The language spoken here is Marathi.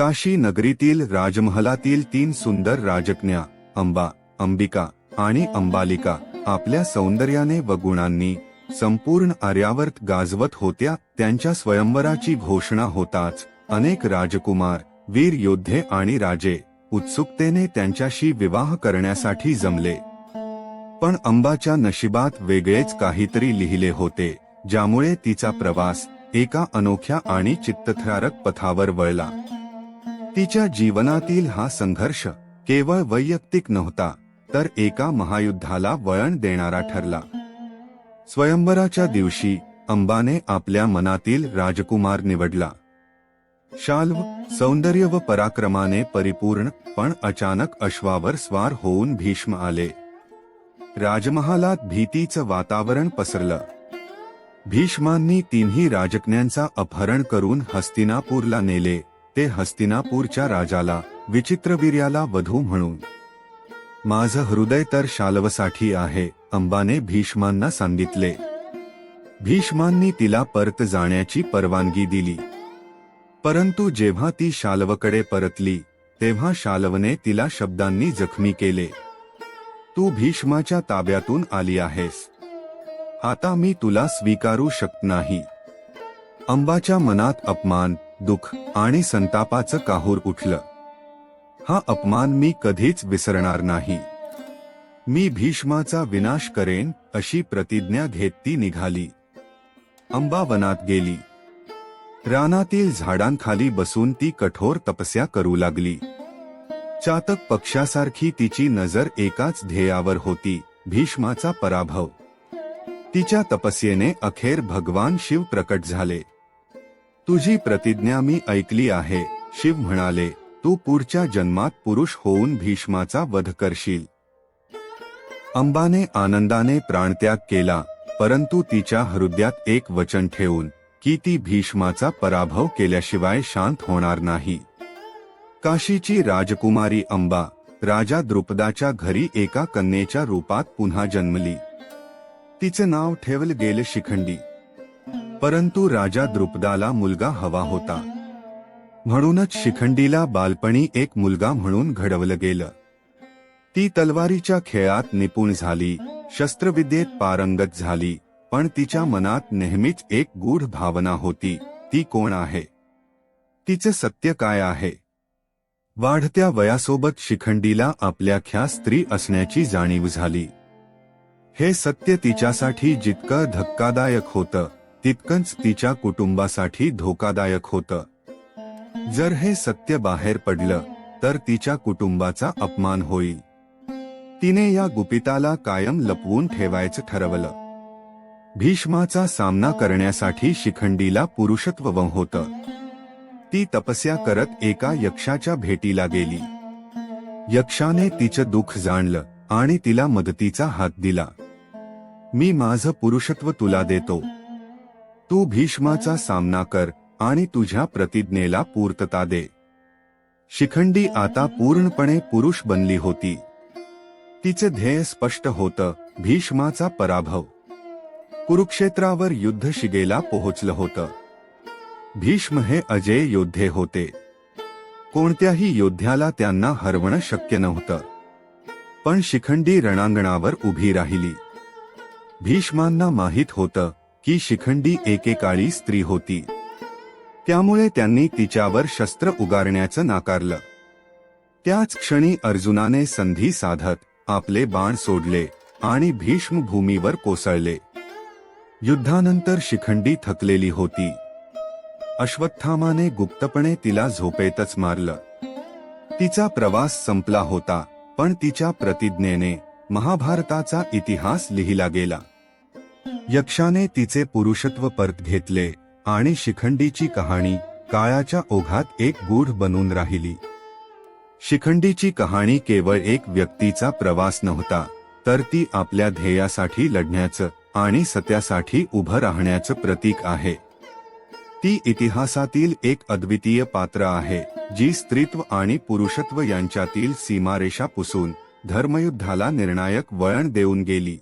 काशी नगरीतील राजमहलातील तीन सुंदर राजकन्या अंबा अंबिका आणि अंबालिका आपल्या सौंदर्याने व गुणांनी संपूर्ण आर्यावर्त गाजवत होत्या. त्यांच्या स्वयंवराची घोषणा होताच अनेक राजकुमार वीर योद्धे आणि राजे उत्सुकतेने त्यांच्याशी विवाह करण्यासाठी जमले. पण अंबाच्या नशिबात वेगळेच काहीतरी लिहिले होते ज्यामुळे तिचा प्रवास एका अनोख्या आणि चित्तथरारक पथावर वळला. तिच्या जीवनातील हा संघर्ष केवळ वैयक्तिक नव्हता तर एका महायुद्धाला वळण देणारा ठरला. स्वयंवराच्या दिवशी अंबाने आपल्या मनातील राजकुमार निवडला. शाल्व सौंदर्य व पराक्रमाने परिपूर्ण पण अचानक अश्वावर स्वार होऊन भीष्म आले. राजमहालात भीतीचं वातावरण पसरलं. भीष्मांनी तिन्ही राजकन्यांचा अपहरण करून हस्तिनापूरला नेले. ते हस्तिनापूरच्या राजाला विचित्रवीर्याला वधू म्हणून. माझं हृदय तर शालवसाठी आहे अंबाने भीष्मांना सांगितले. भीष्मांनी तिला परत जाण्याची परवानगी दिली. परंतु जेव्हा ती शालवकडे परतली तेव्हा शालवने तिला शब्दांनी जखमी केले. तू भीष्माच्या ताब्यातून आली आहेस. आता मी तुला स्वीकारू शकत नाही. अंबाच्या मनात अपमान दुःख आणि संतापाचं काहूर उठलं. हा अपमान मी कधीच विसरणार नाही. मी भीष्माचा विनाश करेन अशी प्रतिज्ञा घेत ती निघाली. अंबावनात गेली. रानातील झाडांखाली बसून ती कठोर तपस्या करू लागली. चातक पक्षासारखी तिची नजर एकाच ध्येयावर होती भीष्माचा पराभव. तिच्या तपस्येने अखेर भगवान शिव प्रकट झाले. तुझी प्रतिज्ञा मी ऐकली आहे. शिव म्हणाले तू पुढच्या जन्मात पुरुष होऊन भीष्माचा वध करशील. अंबाने आनंदाने प्राणत्याग केला परंतु तिच्या हृदयात एक वचन ठेवून की ती भीष्माचा पराभव केल्याशिवाय शांत होणार नाही. काशीची राजकुमारी अंबा राजा द्रुपदाच्या घरी एका कन्येच्या रूपात पुन्हा जन्मली. तिचं नाव ठेवल गेले शिखंडी. परंतु राजा द्रुपदाला मुलगा हवा होता. म्हणूनच शिखंडीला बालपणी एक मुलगा म्हणून घडवलं गेलं. ती तलवारीच्या खेळात निपुण झाली शस्त्रविद्येत पारंगत झाली पण तिच्या मनात नेहमीच एक गूढ भावना होती ती कोण आहे? तिचं सत्य काय आहे? वाढत्या वयासोबत शिखंडीला आपल्याख्या स्त्री असण्याची जाणीव झाली. हे सत्य तिच्यासाठी जितकं धक्कादायक होतं तितकंच तिच्या कुटुंबासाठी धोकादायक होतं. जर हे सत्य बाहेर पडलं तर तिच्या कुटुंबाचा अपमान होईल. तिने या गुपिताला कायम लपवून ठेवायचं ठरवलं. भीष्माचा सामना करण्यासाठी शिखंडीला पुरुषत्व होतं. ती तपस्या करत एका यक्षाच्या भेटीला गेली. यक्षाने तिचं दुःख जाणलं आणि तिला मदतीचा हात दिला. मी माझं पुरुषत्व तुला देतो. तू भीष्माचा सामना कर आणि तुझ्या प्रतिज्ञेला पूर्तता दे. शिखंडी आता पूर्णपणे पुरुष बनली होती. तिचे ध्येय स्पष्ट होतं भीष्माचा पराभव. कुरुक्षेत्रावर युद्ध शिगेला पोहोचलं होतं. भीष्म हे अजय योद्धे होते. कोणत्याही योद्ध्याला त्यांना हरवणं शक्य नव्हतं. पण शिखंडी रणांगणावर उभी राहिली. भीष्मांना माहीत होतं की शिखंडी एकेकाळी स्त्री होती. त्यामुळे त्यांनी तिच्यावर शस्त्र उगारण्याचं नाकारलं. त्याच क्षणी अर्जुनाने संधी साधत आपले बाण सोडले आणि भीष्म भूमीवर कोसळले. युद्धानंतर शिखंडी थकलेली होती. अश्वत्थामाने गुप्तपणे तिला झोपेतच मारलं. तिचा प्रवास संपला होता पण तिच्या प्रतिज्ञेने महाभारताचा इतिहास लिहिला गेला. यक्षाने तिचे पुरुषत्व परत घेतले आणि शिखंडीची कहाणी काळाच्या ओघात एक गूढ बनून राहिली. शिखंडीची कहाणी केवळ एक व्यक्तीचा प्रवास नव्हता तर ती आपल्या ध्येयासाठी लढण्याचं आणि सत्यासाठी उभं राहण्याचं प्रतीक आहे. ती इतिहासातील एक अद्वितीय पात्र आहे जी स्त्रीत्व आणि पुरुषत्व यांच्यातील सीमारेषा पुसून धर्मयुद्धाला निर्णायक वळण देऊन गेली.